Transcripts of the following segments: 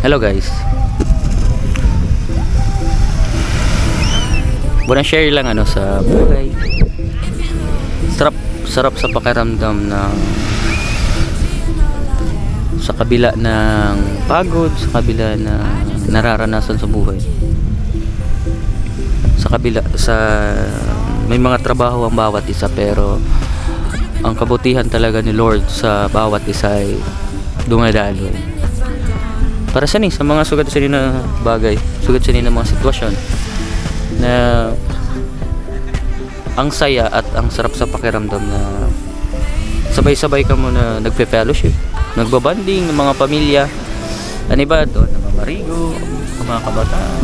Hello guys. Wanna share lang ano sa buhay. Sarap, sarap sa pakiramdam na sa kabila ng pagod, sa kabila na nararanasan sa buhay. Sa kabila sa may mga trabaho ang bawat isa pero ang kabutihan talaga ni Lord sa bawat isa ay dumadalo. Para sa ni sa mga sugat sa na bagay, sugat sa na mga sitwasyon na ang saya at ang sarap sa pakiramdam na sabay-sabay ka muna nagpe-fellowship, nagbabanding ng mga pamilya. Ano ba doon? Namamarigo, mga kabataan,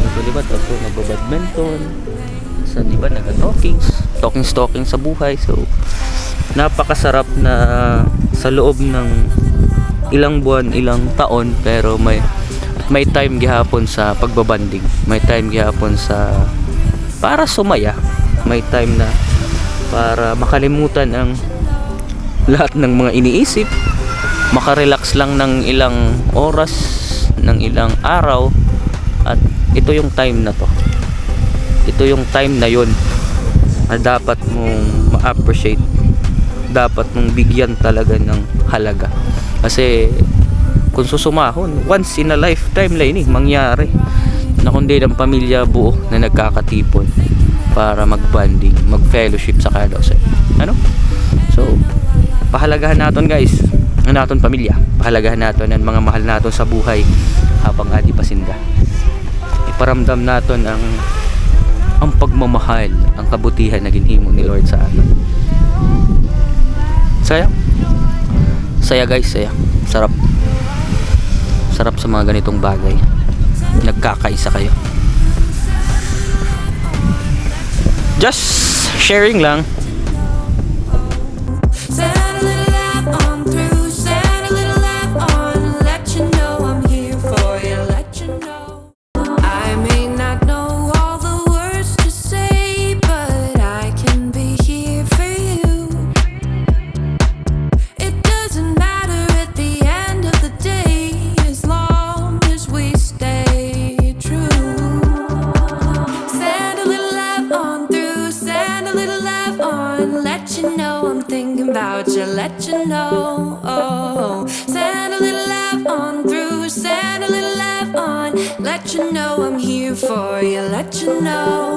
nagtulibat ako, nagbabadminton, sa iba nag-talkings, talking-talking sa buhay. So, napakasarap na sa loob ng ilang buwan, ilang taon, pero may may time gihapon sa pagbabanding. May time gihapon sa para sumaya. May time na para makalimutan ang lahat ng mga iniisip. Makarelax lang ng ilang oras, ng ilang araw. At ito yung time na to. Ito yung time na yon na dapat mong ma-appreciate. Dapat mong bigyan talaga ng halaga. Kasi kung susumahon, once in a lifetime lang ini mangyari na kundi ng pamilya buo na nagkakatipon para magbanding, mag-fellowship sa Carlos. Ano? So, pahalagahan natin guys ang naton pamilya. Pahalagahan natin ang mga mahal natin sa buhay habang adi pasinda. Iparamdam natin ang ang pagmamahal, ang kabutihan na ginhimo ni Lord sa atin. Saya? Saya guys, saya. Sarap. Sarap sa mga ganitong bagay. Nagkakaisa kayo. Just sharing lang. You, let you know. Oh, send a little laugh on through, send a little laugh on, let you know I'm here for you, let you know.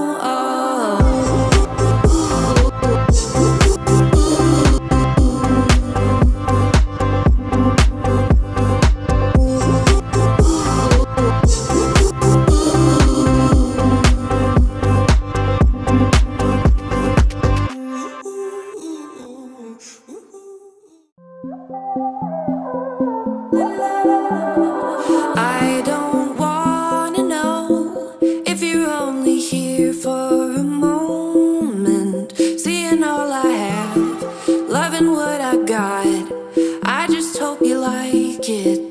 Hope you like it.